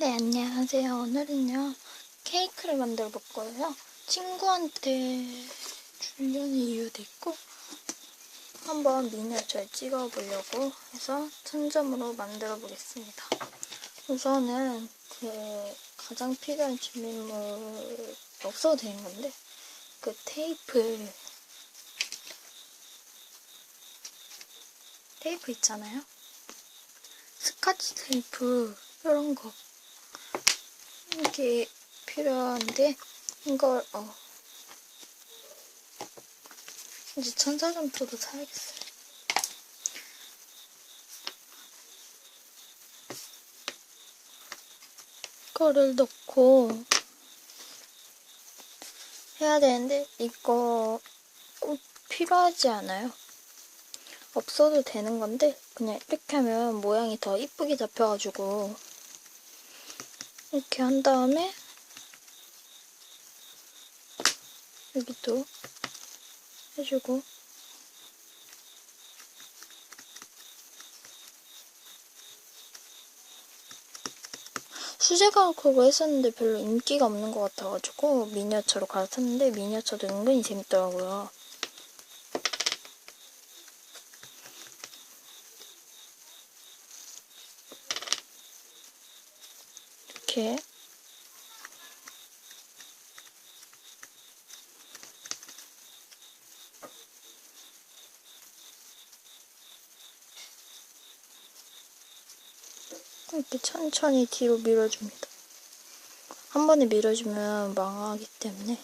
네, 안녕하세요. 오늘은요, 케이크를 만들어 볼 거예요. 친구한테 주려는 이유도 있고, 한번 미니어처에 찍어 보려고 해서 천점으로 만들어 보겠습니다. 우선은 그 가장 필요한 준비물 없어도 되는 건데, 그 테이프, 테이프 있잖아요. 스카치 테이프, 이런 거. 이게 필요한데 이걸 어 이제 천사점토도 사야겠어요. 이거를 넣고 해야 되는데 이거 꼭 필요하지 않아요. 없어도 되는 건데 그냥 이렇게 하면 모양이 더 이쁘게 잡혀가지고 이렇게 한 다음에 여기도 해주고 수제가 그거 했었는데 별로 인기가 없는 것 같아가지고 미니어처로 갈아탔는데 미니어처도 은근히 재밌더라고요. 이렇게 이렇게 천천히 뒤로 밀어줍니다. 한 번에 밀어주면 망하기 때문에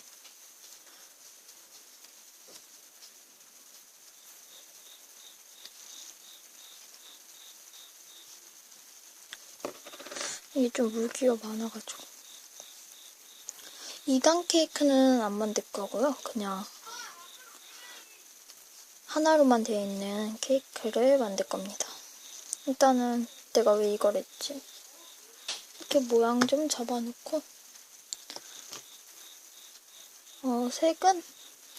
이게 좀 물기가 많아가지고 2단 케이크는 안 만들 거고요. 그냥 하나로만 되어 있는 케이크를 만들 겁니다. 일단은 내가 왜 이걸 했지? 이렇게 모양 좀 잡아놓고 어, 색은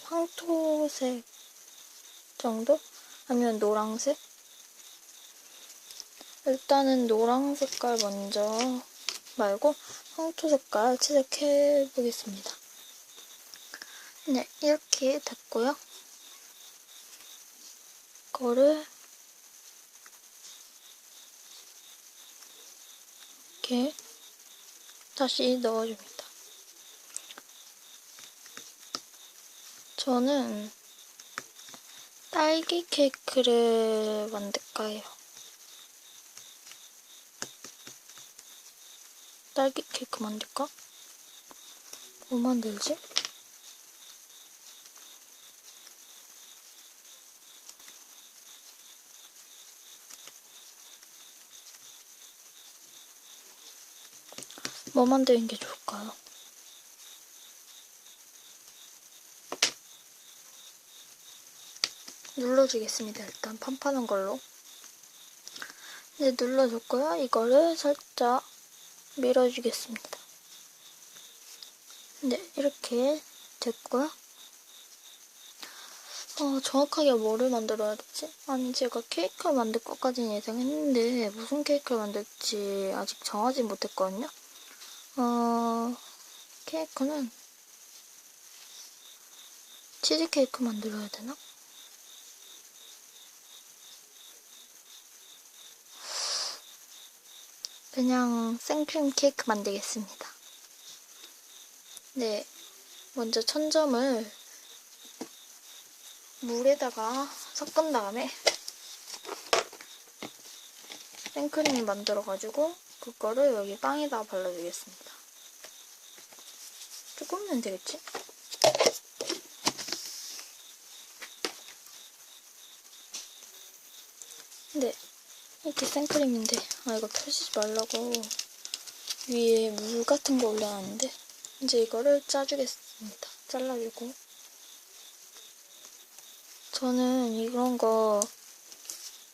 황토색 정도? 아니면 노랑색? 일단은 노랑 색깔 먼저 말고 황토 색깔 채색해 보겠습니다. 네, 이렇게 됐고요. 이거를 이렇게 다시 넣어줍니다. 저는 딸기 케이크를 만들까 해요. 딸기 케이크 만들까? 뭐 만들지? 뭐 만드는 게 좋을까요? 눌러주겠습니다. 일단 판판한 걸로. 네, 눌러줬고요. 이거를 살짝 밀어주겠습니다. 네, 이렇게 됐고요. 어, 정확하게 뭐를 만들어야 되지? 아니, 제가 케이크를 만들 것까지는 예상했는데, 무슨 케이크를 만들지 아직 정하지 못했거든요? 어, 케이크는, 치즈케이크 만들어야 되나? 그냥 생크림 케이크 만들겠습니다. 네, 먼저 천점을 물에다가 섞은 다음에 생크림을 만들어가지고 그거를 여기 빵에다가 발라주겠습니다. 조금면 되겠지? 네, 이렇게 생크림인데 아 이거 펴지지 말라고 위에 물 같은 거 올려놨는데 이제 이거를 짜주겠습니다. 잘라주고 저는 이런 거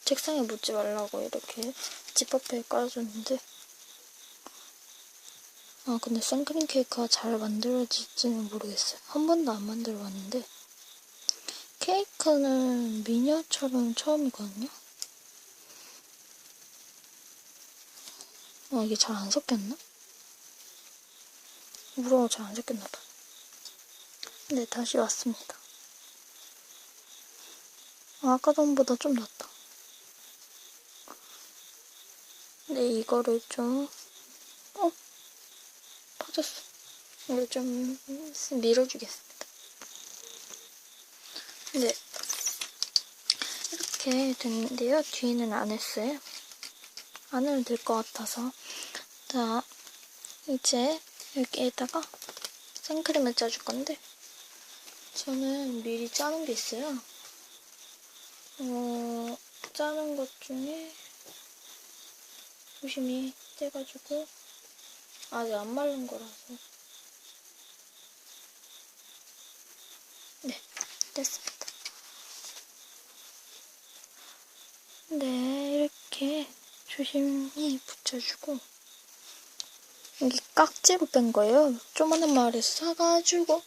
책상에 묻지 말라고 이렇게 지퍼페에 깔아줬는데 아 근데 생크림 케이크가 잘 만들어질지는 모르겠어요. 한 번도 안 만들어 봤는데 케이크는 미니어처럼 처음이거든요. 어, 이게 잘 안 섞였나? 물어 잘안 잡겠나봐. 네, 다시 왔습니다. 아, 아까 전보다 좀 낫다. 네, 이거를 좀, 어? 빠졌어. 이걸 좀 밀어주겠습니다. 네. 이렇게 됐는데요. 뒤는 안 했어요. 안 해도 될것 같아서. 자, 이제 여기에다가 생크림을 짜줄 건데, 저는 미리 짜는 게 있어요. 어, 짜는 것 중에 조심히 떼가지고 아직 안 마른 거라서 네 됐습니다 네 이렇게 조심히 붙여주고 이게 깍지로 뺀 거예요 조만한 마을에서 사가지고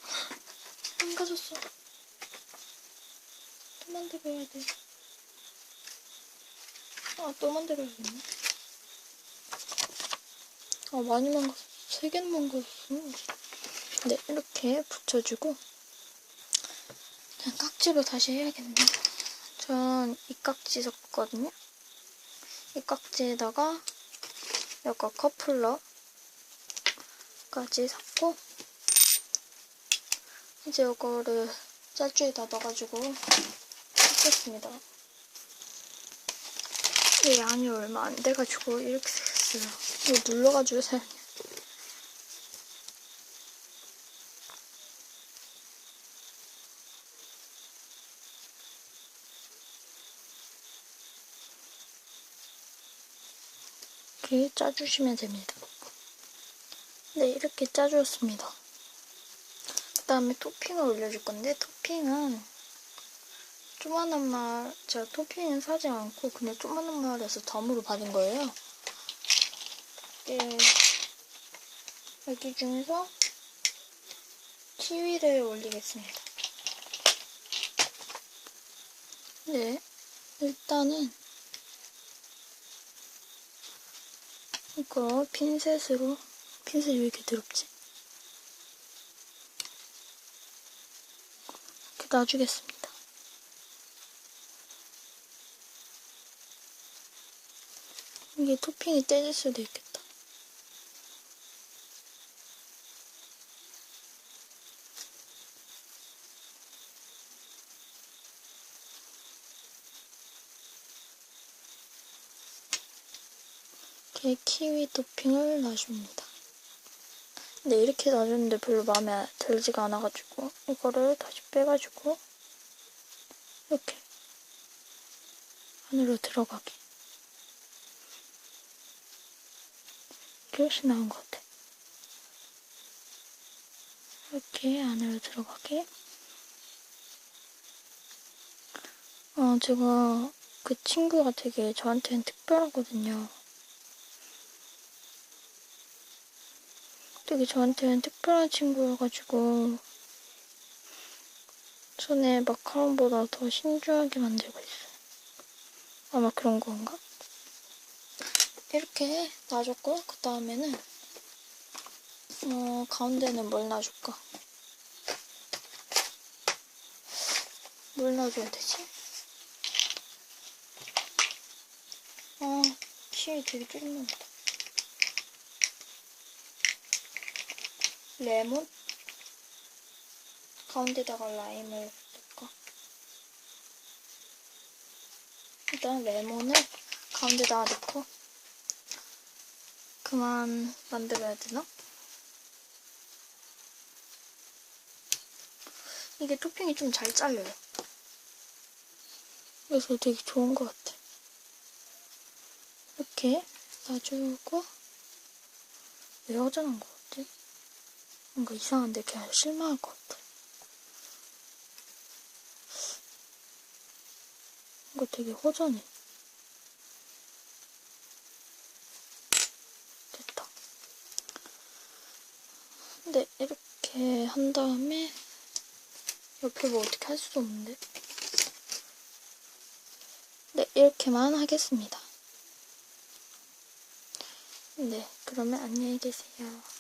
안 가졌어 또 만들어야 돼 아, 또 만들어야겠네. 아, 많이 망갔어. 세 개는 망갔어. 네, 이렇게 붙여주고. 자, 깍지로 다시 해야겠네. 전 이 깍지 샀거든요. 이 깍지에다가 약간 커플러 까지 샀고, 이제 이거를 짤줄에다 넣어가지고 뜯겠습니다. 이 양이 얼마 안 돼가지고 이렇게 생겼어요. 이거 눌러가지고 사용해. 이렇게 짜주시면 됩니다. 네, 이렇게 짜주었습니다. 그 다음에 토핑을 올려줄 건데, 토핑은 조만한 말, 제가 토핑은 사지 않고 그냥 조만한 말에서 덤으로 받은 거예요. 예, 여기 중에서 키위를 올리겠습니다. 네, 일단은 이거 핀셋으로 핀셋이 왜 이렇게 더럽지? 이렇게 놔주겠습니다. 이게 토핑이 떼질 수도 있겠다. 이렇게 키위 토핑을 놔줍니다. 근데 이렇게 놔주는데 별로 마음에 들지가 않아가지고 이거를 다시 빼가지고 이렇게 안으로 들어가게 이렇게 나온 것 같아. 이렇게 안으로 들어가게 어, 제가 그 친구가 되게 저한테는 특별하거든요. 되게 저한테는 특별한 친구여가지고 손에 마카롱보다 더 신중하게 만들고 있어요. 아마 그런 건가? 이렇게 놔줬고 그 다음에는 어, 가운데는 뭘 놔줄까? 뭘 놔줘야 되지? 아, 키위 되게 조금만하다. 레몬? 가운데다가 라임을 넣을까? 일단 레몬을 가운데다가 넣고 그만 만들어야 되나? 이게 토핑이 좀 잘 잘려요. 그래서 되게 좋은 것 같아. 이렇게 놔주고 왜 허전한 것 같지? 뭔가 이상한데 그냥 실망할 것 같아. 이거 되게 허전해. 됐다. 근데 이렇게 한 다음에 옆에 뭐 어떻게 할 수도 없는데. 네, 이렇게만 하겠습니다. 네, 그러면 안녕히 계세요.